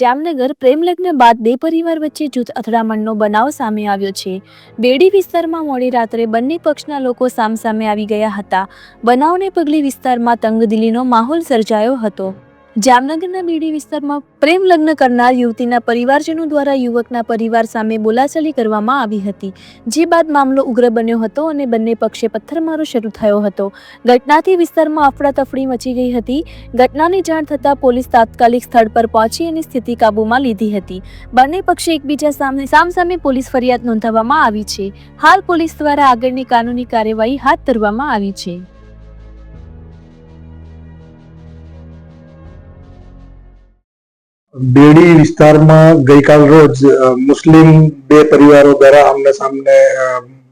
જામનગર પ્રેમલગ્ન બાદ બે પરિવાર વચ્ચે જૂથ અથડામણનો બનાવ સામે આવ્યો છે. બેડી વિસ્તારમાં મોડી રાત્રે બંને પક્ષના લોકો સામસામે આવી ગયા હતા. બનાવને પગલે વિસ્તારમાં તંગદિલીનો માહોલ સર્જાયો હતો. જામનગરના બીડી વિસ્તારમાં પ્રેમ લગ્ન કરનાર યુવતીના પરિવારજનો દ્વારા યુવકના પરિવાર સામે બોલાચાલી કરવામાં આવી હતી. જે બાદ મામલો ઉગ્ર બન્યો હતો અને બંને પક્ષે પથ્થરમારો શરૂ થયો હતો. ઘટનાથી વિસ્તારમાં અફડાતફડી મચી ગઈ હતી. ઘટનાની જાણ થતાં પોલીસ તાત્કાલિક સ્થળ પર પહોંચી અને સ્થિતિ કાબૂમાં લીધી હતી. બંને પક્ષે એકબીજા સામે સામસામે પોલીસ ફરિયાદ નોંધાવવામાં આવી છે. હાલ પોલીસ દ્વારા આગળની કાનૂની કાર્યવાહી હાથ ધરવામાં આવી છે. બેડી વિસ્તારમાં ગઈકાલ રોજ મુસ્લિમ બે પરિવારો દ્વારા આમને સામને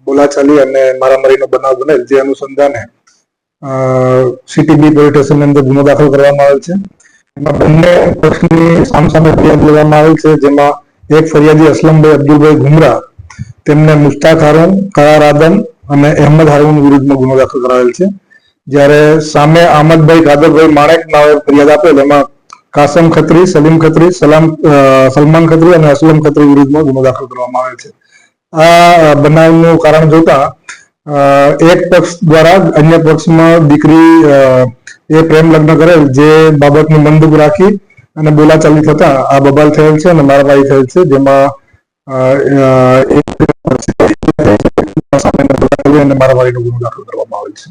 બોલાચાલી અને મારામારીનો બનાવ બનેલ, જે અનુસંધાને સીટીબી પોલીસ સ્ટેશનની અંદર ગુનો દાખલ કરવામાં આવેલ છે. એમાં બંને પક્ષની સામસામે ફરિયાદ લેવામાં આવેલ છે, જેમાં એક ફરિયાદી અસલમભાઈ અબ્દુલભાઈ ઘુમરા, તેમને મુસ્તાક હારૂન, કરાર આદમ અને અહેમદ હારૂન વિરુદ્ધમાં ગુનો દાખલ કરાવેલ છે. જ્યારે સામે આમદભાઈ કાદરભાઈ માણેક નામે ફરિયાદ આપેલ, એમાં કાસમ ખત્રી, સલીમ ખત્રી, સલામ સલમાન ખત્રી અને અસલમ ખત્રી વિરુદ્ધમાં ગુનો દાખલ કરવામાં આવે છે. આ બનાવનું કારણ જોતા એક પક્ષ દ્વારા અન્ય પક્ષમાં દીકરી એ પ્રેમ લગ્ન કરેલ જે બાબતને બંદૂક રાખી અને બોલાચાલી થતા આ બબાલ થયેલ છે અને મારામારી થયેલ છે, જેમાં મારામારીનો ગુનો દાખલ કરવામાં આવેલ છે.